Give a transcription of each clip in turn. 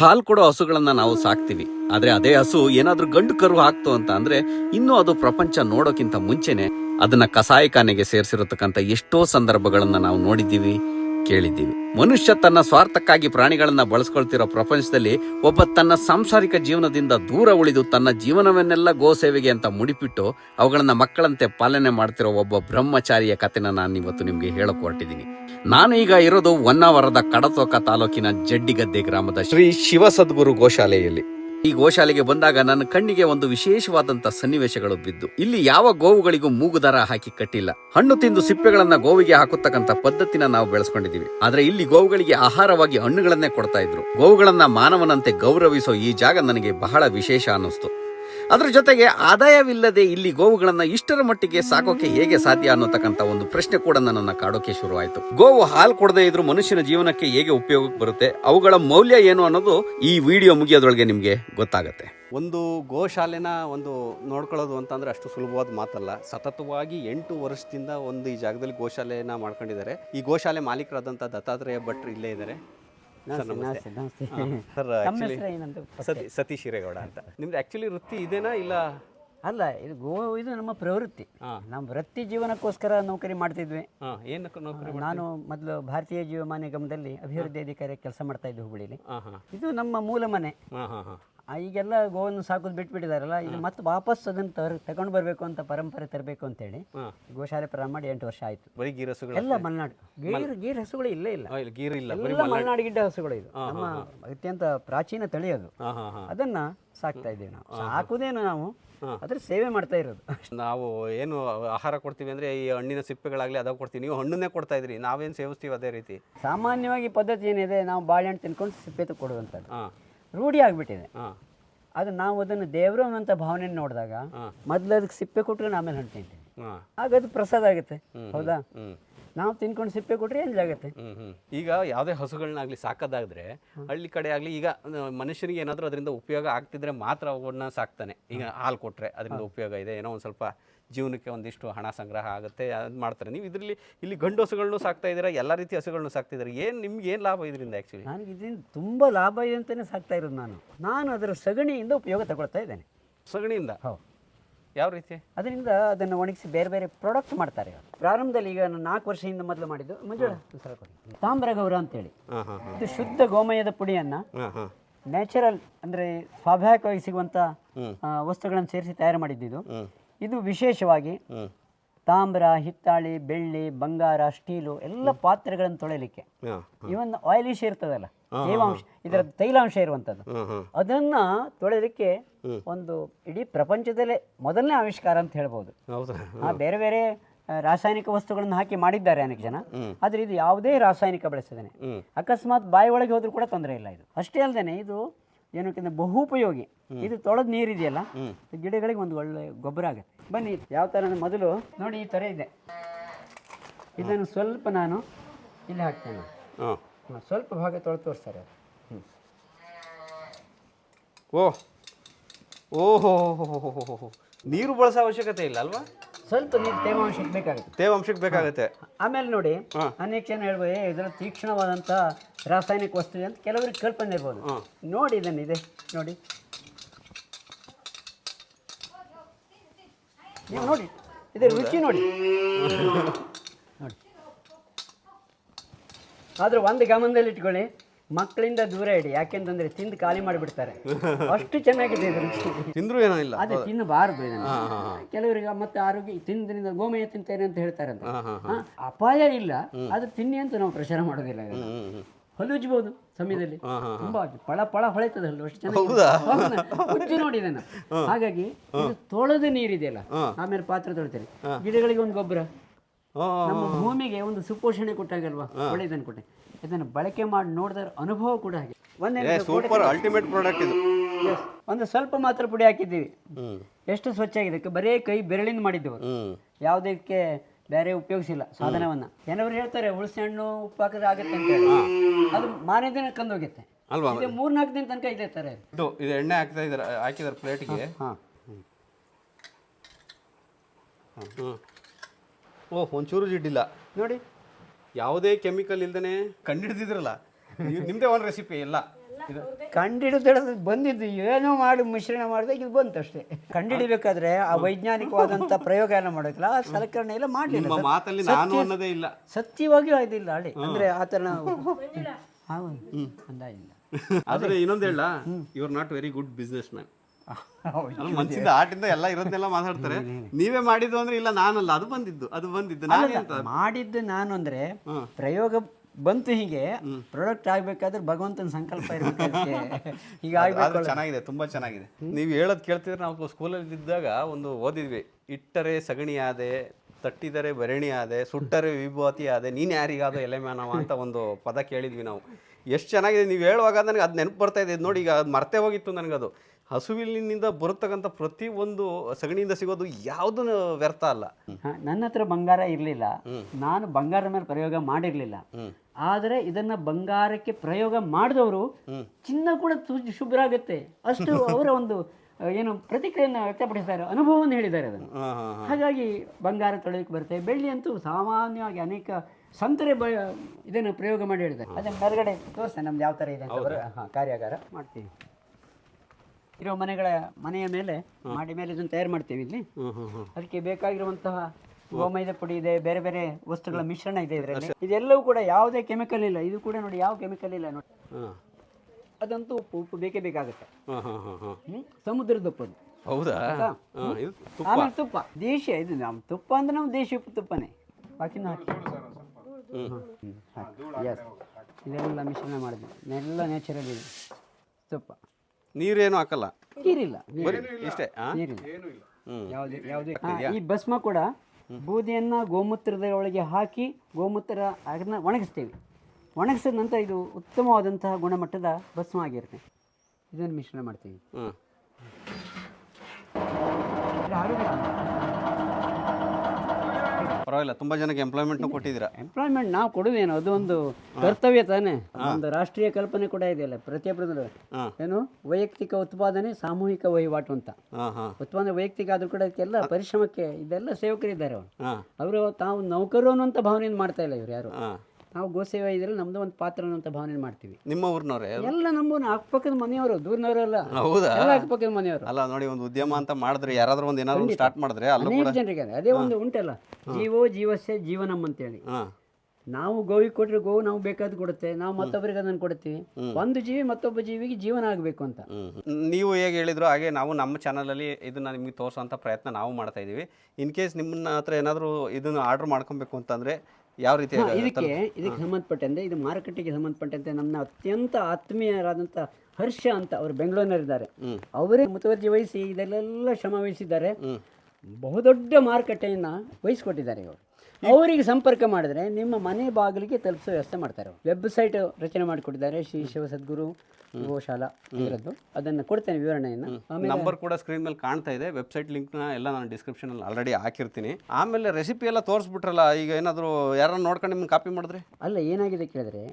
ಹಾಲು ಕೊಡೋ ಹಸುಗಳನ್ನ ನಾವು ಸಾಕ್ತಿವಿ. ಆದ್ರೆ ಅದೇ ಹಸು ಏನಾದ್ರೂ ಗಂಡು ಕರು ಹಾಕ್ತು ಅಂತ ಅಂದ್ರೆ ಇನ್ನೂ ಅದು ಪ್ರಪಂಚ ನೋಡೋಕ್ಕಿಂತ ಮುಂಚೆನೆ ಅದನ್ನ ಕಸಾಯಿಖಾನೆಗೆ ಸೇರಿಸಿರತಕ್ಕಂಥ ಎಷ್ಟೋ ಸಂದರ್ಭಗಳನ್ನ ನಾವು ನೋಡಿದ್ದೀವಿ. ಕೇಳಿದ್ದೀವಿ. ಮನುಷ್ಯ ತನ್ನ ಸ್ವಾರ್ಥಕ್ಕಾಗಿ ಪ್ರಾಣಿಗಳನ್ನ ಬಳಸ್ಕೊಳ್ತಿರೋ ಪ್ರಪಂಚದಲ್ಲಿ ಒಬ್ಬ ತನ್ನ ಸಾಂಸಾರಿಕ ಜೀವನದಿಂದ ದೂರ ಉಳಿದು ತನ್ನ ಜೀವನವನ್ನೆಲ್ಲ ಗೋ ಸೇವೆಗೆ ಅಂತ ಮುಡಿಪಿಟ್ಟು ಅವುಗಳನ್ನ ಮಕ್ಕಳಂತೆ ಪಾಲನೆ ಮಾಡ್ತಿರೋ ಒಬ್ಬ ಬ್ರಹ್ಮಚಾರಿಯ ಕಥೆನ ನಾನು ಇವತ್ತು ನಿಮಗೆ ಹೇಳಕ್ ಹೊರಟಿದ್ದೀನಿ. ನಾನು ಈಗ ಇರೋದು ಹೊನ್ನಾವರದ ಕಡತೋಕ ತಾಲೂಕಿನ ಜಡ್ಡಿಗದ್ದೆ ಗ್ರಾಮದ ಶ್ರೀ ಶಿವಸದ್ಗುರು ಗೋಶಾಲೆಯಲ್ಲಿ. ಈ ಗೋಶಾಲೆಗೆ ಬಂದಾಗ ನನ್ನ ಕಣ್ಣಿಗೆ ಒಂದು ವಿಶೇಷವಾದಂತ ಸನ್ನಿವೇಶಗಳು ಬಿದ್ದು, ಇಲ್ಲಿ ಯಾವ ಗೋವುಗಳಿಗೂ ಮೂಗುದಾರ ಹಾಕಿ ಕಟ್ಟಿಲ್ಲ. ಹಣ್ಣು ತಿಂದು ಸಿಪ್ಪೆಗಳನ್ನ ಗೋವಿಗೆ ಹಾಕುತ್ತಕ್ಕಂತ ಪದ್ಧತಿನ ನಾವು ಬೆಳೆಸ್ಕೊಂಡಿದೀವಿ ಆದ್ರೆ ಇಲ್ಲಿ ಗೋವುಗಳಿಗೆ ಆಹಾರವಾಗಿ ಹಣ್ಣುಗಳನ್ನೇ ಕೊಡ್ತಾ ಇದ್ರು. ಗೋವುಗಳನ್ನ ಮಾನವನಂತೆ ಗೌರವಿಸೋ ಈ ಜಾಗ ನನಗೆ ಬಹಳ ವಿಶೇಷ ಅನ್ನಿಸ್ತು. ಅದ್ರ ಜೊತೆಗೆ ಆದಾಯವಿಲ್ಲದೆ ಇಲ್ಲಿ ಗೋವುಗಳನ್ನ ಇಷ್ಟರ ಮಟ್ಟಿಗೆ ಸಾಕೋಕೆ ಹೇಗೆ ಸಾಧ್ಯ ಅನ್ನೋತಕ್ಕಂತ ಒಂದು ಪ್ರಶ್ನೆ ಕೂಡ ನನ್ನನ್ನ ಕಾಡೋಕೆ ಶುರುವಾಯಿತು. ಗೋವು ಹಾಲು ಕೊಡದೇ ಇದ್ರು ಮನುಷ್ಯನ ಜೀವನಕ್ಕೆ ಹೇಗೆ ಉಪಯೋಗಕ್ಕೆ ಬರುತ್ತೆ, ಅವುಗಳ ಮೌಲ್ಯ ಏನು ಅನ್ನೋದು ಈ ವಿಡಿಯೋ ಮುಗಿಯೋದ್ರೊಳಗೆ ನಿಮಗೆ ಗೊತ್ತಾಗುತ್ತೆ. ಒಂದು ಗೋಶಾಲೆನ ಒಂದು ನೋಡ್ಕೊಳ್ಳೋದು ಅಂತಂದ್ರೆ ಅಷ್ಟು ಸುಲಭವಾದ ಮಾತಲ್ಲ. ಸತತವಾಗಿ ಎಂಟು ವರ್ಷದಿಂದ ಒಂದು ಈ ಜಾಗದಲ್ಲಿ ಗೋಶಾಲೆನ ಮಾಡ್ಕೊಂಡಿದ್ದಾರೆ. ಈ ಗೋಶಾಲೆ ಮಾಲೀಕರಾದಂಥ ದತ್ತಾತ್ರೇಯ ಭಟ್ರು ಇಲ್ಲೇ ಇದ್ದಾರೆ. ಸರ್ ನಮಸ್ತೆ. ಏನಂತ ಸತಿ ಸತೀಶ್ ಹಿರೇಗೌಡ ಅಂತ. ನಿಮ್ದು ಆಕ್ಚುಲಿ ವೃತ್ತಿ ಇದೇನಾ ಇಲ್ಲ? ಅಲ್ಲ ಇದು ಗೋ ಇದು ನಮ್ಮ ಪ್ರವೃತ್ತಿ. ನಮ್ಮ ವೃತ್ತಿ ಜೀವನಕ್ಕೋಸ್ಕರ ನೌಕರಿ ಮಾಡ್ತಿದ್ವಿ. ಹಾ ಏನಕ್ಕೆ ನೌಕರಿ ನಾನು ಮೊದಲು ಭಾರತೀಯ ಜೀವಮಾನ ನಿಗಮದಲ್ಲಿ ಅಭಿವೃದ್ಧಿ ಅಧಿಕಾರಿ ಕೆಲಸ ಮಾಡ್ತಾ ಇದ್ದೆ ಹುಬ್ಬಳ್ಳಿಲಿ. ಇದು ನಮ್ಮ ಮೂಲ ಮನೆ. ಆ, ಈಗೆಲ್ಲ ಗೋವನ್ನು ಸಾಕೋದು ಬಿಟ್ಬಿಟ್ಟಿದಾರಲ್ಲ ಈಗ ಮತ್ತೆ ವಾಪಸ್ ಅದನ್ನು ತರ್ ತಗೊಂಡು ಬರಬೇಕು ಅಂತ ಪರಂಪರೆ ತರಬೇಕು ಅಂತೇಳಿ ಹಾಂ. ಗೋಶಾಲೆ ಪ್ರಾರಂಭ ಮಾಡಿ ಎಂಟು ವರ್ಷ ಆಯಿತು. ಬರೀ ಗೀರ್ ಹಸುಗಳು ಎಲ್ಲ ಮಲೆನಾಡು. ಗೀರ್ ಗೀರ್ ಹಸುಗಳು ಇಲ್ಲೇ ಇಲ್ಲ. ಆ, ಇಲ್ಲ ಗೀರ್ ಇಲ್ಲ ಬರೀ ಎಲ್ಲ ಮಲೆನಾಡು. ಗಿಡ್ಡ ಹಸುಗಳು ಇದು. ನಮ್ಮ ಅತ್ಯಂತ ಪ್ರಾಚೀನ ತಳಿ ಅದು. ಹಾಂ ಹಾಂ ಹಾಂ. ಅದನ್ನ ಸಾಕ್ತಾ ಇದ್ದೀವಿ ನಾವು. ಸಾಕುದೇನು ನಾವು ಅದ್ರ ಸೇವೆ ಮಾಡ್ತಾ ಇರೋದು. ನಾವು ಏನು ಆಹಾರ ಕೊಡ್ತೀವಿ ಅಂದ್ರೆ ಈ ಹಣ್ಣಿನ ಸಿಪ್ಪೆಗಳಾಗಲಿ ಅದಾವ ಕೊಡ್ತೀವಿ. ನೀವು ಹಣ್ಣನ್ನೇ ಕೊಡ್ತಾ ಇದ್ರಿ ನಾವೇನು ಸೇವಿಸ್ತೀವಿ ಅದೇ ರೀತಿ. ಸಾಮಾನ್ಯವಾಗಿ ಪದ್ಧತಿ ಏನಿದೆ ನಾವು ಬಾಳೆಹಣ್ಣು ತಿನ್ಕೊಂಡು ಸಿಪ್ಪೆ ಕೊಡುವಂಥದ್ದು ಹಾಂ. ರೂಢಿ ಆಗಿಬಿಟ್ಟಿದೆ. ಹಾಂ. ಅದು ನಾವು ಅದನ್ನು ದೇವರು ಅನ್ನೋಂಥ ಭಾವನೆ ನೋಡಿದಾಗ. ಮೊದಲು ಅದಕ್ಕೆ ಸಿಪ್ಪೆ ಕೊಟ್ಟರೆ ಆಮೇಲೆ ಹಣ್ಣು ತಿಂತೀವಿ ಆಗ ಅದು ಪ್ರಸಾದ ಆಗುತ್ತೆ. ಹೌದಾ? ನಾವು ತಿನ್ಕೊಂಡು ಸಿಪ್ಪೆ ಕೊಟ್ಟರೆ ಎಂಜಾಗುತ್ತೆ ಈಗ ಯಾವುದೇ ಹಸುಗಳನ್ನಾಗಲಿ ಸಾಕೋದಾದ್ರೆ ಹಳ್ಳಿ ಕಡೆ ಆಗಲಿ ಈಗ ಮನುಷ್ಯನಿಗೆ ಏನಾದರೂ ಅದರಿಂದ ಉಪಯೋಗ ಆಗ್ತಿದ್ರೆ ಮಾತ್ರ ಅವನ್ನ ಸಾಕ್ತಾನೆ. ಈಗ ಹಾಲು ಕೊಟ್ಟರೆ ಅದರಿಂದ ಉಪಯೋಗ ಇದೆ. ಏನೋ ಒಂದು ಸ್ವಲ್ಪ ಜೀವನಕ್ಕೆ ಒಂದಿಷ್ಟು ಹಣ ಸಂಗ್ರಹ ಆಗುತ್ತೆ ಅದು ಮಾಡ್ತಾರೆ. ನೀವು ಇದರಲ್ಲಿ ಇಲ್ಲಿ ಗಂಡು ಹಸುಗಳನ್ನು ಸಾಕ್ತಾ ಇದ್ದೀರಾ? ಎಲ್ಲ ರೀತಿ ಹಸುಗಳನ್ನು ಸಾಕ್ತಿದ್ದಾರೆ ಏನು ನಿಮ್ಗೆ ಏನು ಲಾಭ ಇದರಿಂದ ಆ್ಯಕ್ಚುಲಿ ನನಗೆ ಇದರಿಂದ ತುಂಬ ಲಾಭ ಇದೆ ಅಂತಲೇ ಸಾಕ್ತಾ ಇರೋದು ನಾನು. ನಾನು ಅದರ ಸಗಣಿಯಿಂದ ಉಪಯೋಗ ತಗೊಳ್ತಾ ಇದ್ದೇನೆ. ಸಗಣಿಯಿಂದ? ಹೌದು. ಯಾವ ರೀತಿ? ಅದರಿಂದ ಅದನ್ನು ಒಣಗಿಸಿ ಬೇರೆ ಬೇರೆ ಪ್ರಾಡಕ್ಟ್ ಮಾಡ್ತಾರೆ ಪ್ರಾರಂಭದಲ್ಲಿ ಈಗ ನಾನು ನಾಲ್ಕು ವರ್ಷದಿಂದ ಮೊದಲು ಮಾಡಿದ್ದು ಮಂಜುಳ. ತಾಮ್ರ ಗೌರ ಅಂತೇಳಿ. ಇದು ಶುದ್ಧ ಗೋಮಯದ ಪುಡಿಯನ್ನು ನ್ಯಾಚುರಲ್ ಅಂದರೆ ಸ್ವಾಭಾವಿಕವಾಗಿ ಸಿಗುವಂಥ ಹ್ಮ್. ವಸ್ತುಗಳನ್ನು ಸೇರಿಸಿ ತಯಾರು ಮಾಡಿದ್ದು ಹ್ಞೂ ಇದು ವಿಶೇಷವಾಗಿ ತಾಮ್ರ ಹಿತ್ತಾಳಿ ಬೆಳ್ಳಿ ಬಂಗಾರ ಸ್ಟೀಲು ಎಲ್ಲ ಪಾತ್ರೆಗಳನ್ನು ತೊಳೆಯಲಿಕ್ಕೆ. ಇವನ್ ಆಯಿಲಿಶ್ ಇರ್ತದಲ್ಲ ತೇವಾಂಶ ಇದರ ತೈಲಾಂಶ ಇರುವಂಥದ್ದು. ಹಾಂ ಅದನ್ನ ತೊಳೆಯಲಿಕ್ಕೆ ಒಂದು ಇಡೀ ಪ್ರಪಂಚದಲ್ಲೇ ಮೊದಲನೇ ಆವಿಷ್ಕಾರ ಅಂತ ಹೇಳ್ಬೋದು. ಬೇರೆ ಬೇರೆ ರಾಸಾಯನಿಕ ವಸ್ತುಗಳನ್ನು ಹಾಕಿ ಮಾಡಿದ್ದಾರೆ ಅನೇಕ ಜನ. ಆದರೆ ಇದು ಯಾವುದೇ ರಾಸಾಯನಿಕ ಬಳಸದೇನೆ. ಅಕಸ್ಮಾತ್ ಬಾಯಿ ಒಳಗೆ ಹೋದ್ರೂ ಕೂಡ ತೊಂದರೆ ಇಲ್ಲ ಇದು. ಅಷ್ಟೇ ಅಲ್ಲದೆ ಇದು ಏನಕ್ಕಿಂತ ಬಹುಪಯೋಗಿ. ಇದು ತೊಳೆದ ನೀರಿದೆಯಲ್ಲ ಗಿಡಗಳಿಗೆ ಒಂದು ಒಳ್ಳೆ ಗೊಬ್ಬರ ಆಗುತ್ತೆ. ಬನ್ನಿ ಯಾವ ಥರ ಅಂದ್ರೆ ಮೊದಲು ನೋಡಿ ಈ ಥರ ಇದೆ. ಇದನ್ನು ಸ್ವಲ್ಪ ನಾನು ಇಲ್ಲಿ ಹಾಕ್ತೇನೆ. ಸ್ವಲ್ಪ ಭಾಗ ತೊಳೆದು ತೋರಿಸ್ತಾರೆ ಓಹ್ ಓಹೋ ನೀರು ಬಳಸೋ ಅವಶ್ಯಕತೆ ಇಲ್ಲ ಅಲ್ವಾ? ಸ್ವಲ್ಪ ನೀರು ತೇವಾಂಶಕ್ಕೆ ಬೇಕಾಗುತ್ತೆ ತೇವಾಂಶಕ್ಕೆ ಬೇಕಾಗುತ್ತೆ ಆಮೇಲೆ ನೋಡಿ. ಅನೇಕ ಏನು ಹೇಳ್ಬೋದು "ಏ, ಇದರ ತೀಕ್ಷ್ಣವಾದಂಥ ರಾಸಾಯನಿಕ ವಸ್ತು ಅಂತ ಕೆಲವರಿಗೆ ಕಲ್ಪನೆ ಇರ್ಬೋದು. ನೋಡಿ ಇದನ್ನು ಇದೆ ನೋಡಿ. ನೀವು ನೋಡಿ ಇದು ರುಚಿ ನೋಡಿ. ನೋಡಿ. ಆದ್ರೆ ಒಂದು ಗಮನದಲ್ಲಿ ಇಟ್ಕೊಳ್ಳಿ ಮಕ್ಕಳಿಂದ ದೂರ ಇಡಿ ಯಾಕೆಂತಂದ್ರೆ ತಿಂದು ಖಾಲಿ ಮಾಡಿಬಿಡ್ತಾರೆ. ಅಷ್ಟು ಚೆನ್ನಾಗಿದೆ ಇದು. ರುಚಿ ತಿಂದ್ರು ಏನೋ ಇಲ್ಲ. ಅದೇ ತಿನ್ನಬಾರದು ಇದನ್ನು ಕೆಲವರಿಗೆ ಮತ್ತೆ ಆರೋಗ್ಯ ತಿಂದ್ರಿಂದ ಗೋಮಯ ತಿಂತೇನೆ ಅಂತ ಹೇಳ್ತಾರೆ ಅಂತ ಅಪಾಯ ಇಲ್ಲ. ಆದ್ರೆ ತಿನ್ನಿ ಅಂತ ನಾವು ಪ್ರಚಾರ ಮಾಡೋದಿಲ್ಲ. ಹ್ಞೂ ಹ್ಞೂ ಸಮಯದಲ್ಲಿ. ತುಂಬಾ ಪಳ ಪಳ ಹೊಳೆತದ ಹಲ್ಲು. ಅಷ್ಟು ಚೆನ್ನಾಗಿ ಹೌದಾ? ಹೌದಾ? ಉಜ್ಜಿ ನೋಡಿ ನಾನು ಹಾಗಾಗಿ ಇದು ತೊಳೆದ ನೀರಿದೆಯಲ್ಲ ಆಮೇಲೆ ಪಾತ್ರೆ ತೊಳಿತೇನೆ. ಗಿಡಗಳಿಗೆ ಒಂದು ಗೊಬ್ಬರ. ನಮ್ಮ ಭೂಮಿಗೆ ಒಂದು ಸುಪೋಷಣೆ ಕೊಟ್ಟಾಗಲ್ವಾ? ಒಳ್ಳೆಯದನ್ನು ಕೊಟ್ಟೆ. ಇದನ್ನು ಬಳಕೆ ಮಾಡಿ ನೋಡಿದ್ರ ಅನುಭವ ಕೂಡ ಹಾಗೆ. ಒಂದೇ ಸೂಪರ್ ಅಲ್ಟಿಮೇಟ್ ಪ್ರಾಡಕ್ಟ್ ಇದು. ಒಂದು ಸ್ವಲ್ಪ ಮಾತ್ರ ಪುಡಿ ಹಾಕಿದ್ದೀವಿ. ಎಷ್ಟು ಸ್ವಚ್ಛ ಆಗಿದೆ? ಬರೇ ಕೈ ಬೆರಳಿಂದ ಮಾಡಿದ್ದೆವು ಹ್ಞೂ ಯಾವುದಕ್ಕೆ ಬೇರೆ ಉಪಯೋಗಿಸಿಲ್ಲ ಸಾಧನವನ್ನ. ಏನವ್ರು ಹೇಳ್ತಾರೆ ಹುಳಸೆ ಹಣ್ಣು ಉಪ್ಪು ಹಾಕಿದ್ರೆ ಆಗುತ್ತೆ ಅಂತ ಹೇಳಿ. ಅದು ಮಾರನೇ ದಿನ ಕಂದೋಗುತ್ತೆ. ಅಲ್ವಾ? ಮೂರ್ನಾಲ್ಕು ದಿನ ತನಕ ಇದೆ ತರ ಇದು. ಇದು ಎಣ್ಣೆ ಹಾಕ್ತಾ ಇದ್ದಾರೆ ಹಾಕಿದಾರೆ ಪ್ಲೇಟಿಗೆ. ಹಾಂ ಹ್ಞೂ ಓ ಒಂಚೂರು ಜಿಡ್ಡಿಲ್ಲ. ನೋಡಿ. ಯಾವುದೇ ಕೆಮಿಕಲ್ ಇಲ್ದೇ ಕಂಡಿಡ್ದಿದ್ರಲ್ಲ. ನಿಮ್ದೇ ನಿಮ್ಮದೇ ಒಂದು ರೆಸಿಪಿ ಎಲ್ಲ ಕಂಡಿಡಿದ ಕಂಡಿಡಿದು ಬಂದಿದ್ದು ಏನೋ ಮಾಡಿ ಮಿಶ್ರಣ ಮಾಡ್ದೆ ಇದು ಬಂತು ಅಷ್ಟೇ ಕಂಡಿಡಿಬೇಕಾದ್ರೆ ಆ ವೈಜ್ಞಾನಿಕವಾದಂಥ ಪ್ರಯೋಗ ಎಲ್ಲ ಮಾಡೋಕ್ಕಿಲ್ಲ ಆ ಸಲಕರಣೆ ಎಲ್ಲ ನಿಮ್ಮ ಮಾಡಲಿಲ್ಲ ಮಾತಲ್ಲಿ ನಾನು ಅನ್ನೋದೇ ಇಲ್ಲ. ಸತ್ಯವಾಗಿಯೂ ಇದಿಲ್ಲ ಹಳೆ ಅಂದರೆ ಆ ಥರ ನಾವು ಹೌದು. ಅಂದಾಜಿಲ್ಲ. ಆದ್ರೆ ಇನ್ನೊಂದು ಹೇಳ. You are not very good business man ಮನ್ಸಿಂದ ಆಟಿಂದ ಎಲ್ಲ ಇರೋದನ್ನೆಲ್ಲ ಮಾತಾಡ್ತಾರೆ. ನೀವೇ ಮಾಡಿದ್ದು ಅಂದ್ರೆ ಇಲ್ಲ ನಾನಲ್ಲ ಅದು ಬಂದಿದ್ದು ಅದು ಬಂದಿದ್ದು. ನಾನು ಅಂತ. ಮಾಡಿದ್ದು ನಾನು ಅಂದ್ರೆ ಪ್ರಯೋಗ ಬಂತು ಹೀಗೆ ಪ್ರಾಡಕ್ಟ್ ಆಗ್ಬೇಕಾದ್ರೆ ಭಗವಂತನ ಸಂಕಲ್ಪ ಇರಬೇಕು ಈಗ ಆಗ್ಬೇಕು ಅದು ಚೆನ್ನಾಗಿದೆ ತುಂಬಾ ಚೆನ್ನಾಗಿದೆ. ನೀವು ಹೇಳೋದು ಕೇಳ್ತಿದ್ರೆ ನಾವು ಸ್ಕೂಲಲ್ಲಿ ಇದ್ದಾಗ ಒಂದು ಓದಿದ್ವಿ. ಇಟ್ಟರೆ ಸಗಣಿ ಆದೆ ತಟ್ಟಿದರೆ ಬೆರಣಿ ಆದೆ ಸುಟ್ಟರೆ ವಿಭೂತಿ ಆದೆ ನೀನು ಯಾರಿಗಾದೋ ಎಲೆ ಮಾನವ ಅಂತ ಒಂದು ಪದ ಕೇಳಿದ್ವಿ ನಾವು. ಎಷ್ಟು ಚೆನ್ನಾಗಿದೆ ನೀವು ಹೇಳುವಾಗ ನನಗೆ ಅದು ನೆನಪು ಬರ್ತಾ ಇದೆ. ನೋಡಿ ಈಗ ಅದು ಮರ್ತೇ ಹೋಗಿತ್ತು ನನಗದು. ಹಸುವಿನಿಂದ ಬರತಕ್ಕಂಥ ಪ್ರತಿ ಒಂದು ಸಗಣಿಯಿಂದ ಸಿಗೋದು ಯಾವುದು ವ್ಯರ್ಥ ಅಲ್ಲ. ಹಾ, ನನ್ನ ಹತ್ರ ಬಂಗಾರ ಇರಲಿಲ್ಲ. ನಾನು ಬಂಗಾರ ಮೇಲೆ ಪ್ರಯೋಗ ಮಾಡಿರಲಿಲ್ಲ. ಆದರೆ ಇದನ್ನ ಬಂಗಾರಕ್ಕೆ ಪ್ರಯೋಗ ಮಾಡಿದವರು ಚಿನ್ನ ಕೂಡ ತು- ಶುಭ್ರ ಆಗುತ್ತೆ ಅಷ್ಟು ಅವರ ಒಂದು ಆ, ಏನು ಪ್ರತಿಕ್ರಿಯೆಯನ್ನು ವ್ಯಕ್ತಪಡಿಸ್ತಾರೆ ಅನುಭವವನ್ನು ಹೇಳಿದ್ದಾರೆ ಅದನ್ನು. ಹಾಂ ಹಾಂ ಹಾಗಾಗಿ ಬಂಗಾರ ತೊಳೆಯಕ್ಕೆ ಬರುತ್ತೆ. ಬೆಳ್ಳಿ ಅಂತೂ ಸಾಮಾನ್ಯವಾಗಿ ಅನೇಕ ಸಂತರೆ ಬ ಇದನ್ನು ಪ್ರಯೋಗ ಮಾಡಿ ಹೇಳಿದ್ದಾರೆ. ಅದೇ ಮೇಲ್ಗಡೆ ತೋರಿಸ್ತೇನೆ ನಮ್ದು ಯಾವ ಥರ ಇದೆ ಅಂತ. ಬರ ಹಾಂ ಕಾರ್ಯಾಗಾರ ಮಾಡ್ತೀವಿ. ಇರೋ ಮನೆಗಳ ಮನೆಯ ಮೇಲೆ ಮಾಡಿ ಮೇಲೆ ಇದನ್ನು ತಯಾರು ಮಾಡ್ತೀವಿ ಇಲ್ಲಿ. ಅದಕ್ಕೆ ಬೇಕಾಗಿರುವಂತಹ ಗೋಮೈದ ಪುಡಿ ಇದೆ ಬೇರೆ ಬೇರೆ ವಸ್ತುಗಳ ಮಿಶ್ರಣ ಇದೆ ಇದರಲ್ಲಿ. ಇದೆಲ್ಲವೂ ಕೂಡ ಯಾವುದೇ ಕೆಮಿಕಲ್ ಇಲ್ಲ. ಇದು ಕೂಡ ನೋಡಿ ಯಾವ ಕೆಮಿಕಲ್ ಇಲ್ಲ ನೋಡಿ. ಅದಂತೂ ಉಪ್ಪು ಉಪ್ಪು ಬೇಕೇ ಬೇಕಾಗುತ್ತೆ. ಹಾಂ ಹಾಂ ಹಾಂ ಹಾಂ. ಸಮುದ್ರದ ಉಪ್ಪು ಅದು. ಹೌದಾ? ಇದು ತುಪ್ಪ. ಆಮೇಲೆ ತುಪ್ಪ. ದೇಶೀಯ ಇದು ನಮ್ಮ ತುಪ್ಪ ಅಂದ್ರೆ ನಾವು ದೇಶಿ ಉಪ್ಪು ತುಪ್ಪನೇ. ಬಾಕಿ ಹಾಕಿ. ಎಸ್ ಇದೆಲ್ಲ ಮಿಶ್ರಣ ಮಾಡಿದ್ವಿ. ಎಲ್ಲ ನ್ಯಾಚುರಲ್ ಇದೆ. ತುಪ್ಪ. ನೀರೇನು ಹಾಕಲ್ಲ. ನೀರಿಲ್ಲ. ಬರೀ ಇಷ್ಟೇ ಹಾಂ ನೀರಿಲ್ಲ. ಹ್ಮ್. ಯಾವುದೇ ಯಾವುದೇ ಹಾ, ಈ ಭಸ್ಮ ಕೂಡ ಬೂದಿಯನ್ನ ಗೋಮೂತ್ರದ ಒಳಗೆ ಹಾಕಿ ಗೋಮೂತ್ರ ಅದನ್ನ ಒಣಗಿಸ್ತೀವಿ. ಒಣಗಿಸಿದ ನಂತರ ಇದು ಉತ್ತಮವಾದಂತಹ ಗುಣಮಟ್ಟದ ಭಸ್ಮ ಆಗಿರುತ್ತೆ. ಇದನ್ನು ಮಿಶ್ರಣ ಮಾಡ್ತೀವಿ. ಹ್ಞೂ ಪರವಾಗಿಲ್ಲ ತುಂಬಾ ಜನಕ್ಕೆ ಎಂಪ್ಲಾಯ್ಮೆಂಟ್ ಕೊಟ್ಟಿದ್ದೀರಾ? ಎಂಪ್ಲಾಯ್ಮೆಂಟ್ ನಾವು ಕೊಡುವೇನು ಅದು ಒಂದು ಕರ್ತವ್ಯ ತಾನೇ. ಒಂದು ರಾಷ್ಟ್ರೀಯ ಕಲ್ಪನೆ ಕೂಡ ಇದೆಯಲ್ಲ ಅಲ್ಲ ಹಾಂ. ಏನು? ವೈಯಕ್ತಿಕ ಉತ್ಪಾದನೆ ಸಾಮೂಹಿಕ ವಹಿವಾಟು ಅಂತ. ಉತ್ಪಾದನೆ ವೈಯಕ್ತಿಕ ಆದ್ರೂ ಕೂಡ ಅದಕ್ಕೆಲ್ಲ ಪರಿಶ್ರಮಕ್ಕೆ ಇದೆಲ್ಲ ಸೇವಕರಿದ್ದಾರೆ ಅವರು. ಅವರು ತಾವು ನೌಕರು ಅನ್ನುವಂತ ಭಾವನೆಯಿಂದ ಮಾಡ್ತಾ ಇಲ್ಲ ಇವ್ರು ಯಾರು. ನಾವು ಗೋಸೇವೆ ಇದ್ರಲ್ಲಿ ನಮ್ದು ಒಂದು ಪಾತ್ರ ಅಂತ ಭಾವನೆ ಮಾಡ್ತೀವಿ. ನಿಮ್ಮ ಊರಿನವರೇ ಎಲ್ಲ ನಮ್ಮ ಅಕ್ಕಪಕ್ಕದ ಮನೆಯವರು ದೂರನವರೆಲ್ಲ ಹೌದಾ? ಎಲ್ಲ ಅಕ್ಕಪಕ್ಕದ ಮನೆಯವರು. ಅಲ್ಲ ನೋಡಿ ಒಂದು ಉದ್ಯಮ ಅಂತ ಮಾಡಿದ್ರೆ ಯಾರಾದ್ರೂ ಒಂದು ಏನಾದ್ರು ಸ್ಟಾರ್ಟ್ ಮಾಡಿದ್ರೆ ಅಲ್ಲೂ ಅನೇಕ ಕೂಡ ಜನರಿಗೆ ಅದೇ. ಅದೇ ಒಂದು ಉಂಟಲ್ಲ ಜೀವೋ ಜೀವಸ್ಯ ಜೀವನಂ ಅಂತೇಳಿ. ಹೇಳಿ ನಾವು ಗೋವಿಗೆ ಕೊಟ್ಟರೆ ಗೋವು ನಾವು ಬೇಕಾದ್ ಕೊಡುತ್ತೆ ನಾವು ಮತ್ತೊಬ್ಬರಿಗೆ ಅದನ್ನು ಕೊಡ್ತೀವಿ ಒಂದು ಜೀವಿ ಮತ್ತೊಬ್ಬ ಜೀವಿಗೆ ಜೀವನ ಆಗಬೇಕು ಅಂತ. ನೀವು ಹೇಗೆ ಹೇಳಿದ್ರು ಹಾಗೆ ನಾವು ನಮ್ಮ ಚಾನಲಲ್ಲಿ ಇದನ್ನ ನಿಮಗೆ ತೋರಿಸೋಂಥ ಪ್ರಯತ್ನ ನಾವು ಮಾಡ್ತಾ ಇದ್ದೀವಿ. ಇನ್ ಕೇಸ್ ನಿಮ್ಮನ್ನ ಹತ್ರ ಏನಾದರೂ ಇದನ್ನು ಆರ್ಡರ್ ಮಾಡ್ಕೊಬೇಕು ಅಂತಂದ್ರೆ ಯಾವ ರೀತಿ ಇದಕ್ಕೆ ಇದಕ್ಕೆ ಸಂಬಂಧಪಟ್ಟಂತೆ ಇದು ಮಾರುಕಟ್ಟೆಗೆ ಸಂಬಂಧಪಟ್ಟಂತೆ ನಮ್ಮ ಅತ್ಯಂತ ಆತ್ಮೀಯರಾದಂಥ ಹರ್ಷ ಅಂತ ಅವರು ಬೆಂಗಳೂರಿನಲ್ಲಿದ್ದಾರೆ. ಅವರೇ ಮುತುವರ್ಜಿ ವಹಿಸಿ ಇದೆಲ್ಲ ಶ್ರಮ ವಹಿಸಿದ್ದಾರೆ. ಬಹುದೊಡ್ಡ ಮಾರುಕಟ್ಟೆಯನ್ನು ವಹಿಸಿಕೊಟ್ಟಿದ್ದಾರೆ ಇವರು. ಅವರಿಗೆ ಸಂಪರ್ಕ ಮಾಡಿದ್ರೆ ನಿಮ್ಮ ಮನೆ ಬಾಗಿಲಿಗೆ ತಲುಪಿಸೋ ವ್ಯವಸ್ಥೆ ಮಾಡ್ತಾರೆ ವೆಬ್ಸೈಟ್ ರಚನೆ ಮಾಡಿಕೊಟ್ಟಿದ್ದಾರೆ ಶ್ರೀ ಶಿವ ಸದ್ಗುರು ಗೋಶಾಲಾ ಇದರದ್ದು ಅದನ್ನು ಕೊಡ್ತೇನೆ ವಿವರಣೆಯನ್ನು. ಆಮೇಲೆ ನಂಬರ್ ಕೂಡ ಸ್ಕ್ರೀನ್ ಮೇಲೆ ಕಾಣ್ತಾ ಇದೆ. ವೆಬ್ಸೈಟ್ ಲಿಂಕ್ನ ಎಲ್ಲ ನಾನು ಡಿಸ್ಕ್ರಿಪ್ಷನಲ್ಲಿ ಆಲ್ರೆಡಿ ಹಾಕಿರ್ತೀನಿ. ಆಮೇಲೆ ರೆಸಿಪಿ ಎಲ್ಲ ತೋರಿಸ್ಬಿಟ್ರಲ್ಲ ಈಗ ಏನಾದರೂ ಯಾರನ್ನ ನೋಡ್ಕೊಂಡು ನಿಮ್ಗೆ ಕಾಪಿ ಮಾಡಿದ್ರೆ? ಅಲ್ಲ ಏನಾಗಿದೆ ಕೇಳಿದ್ರೆ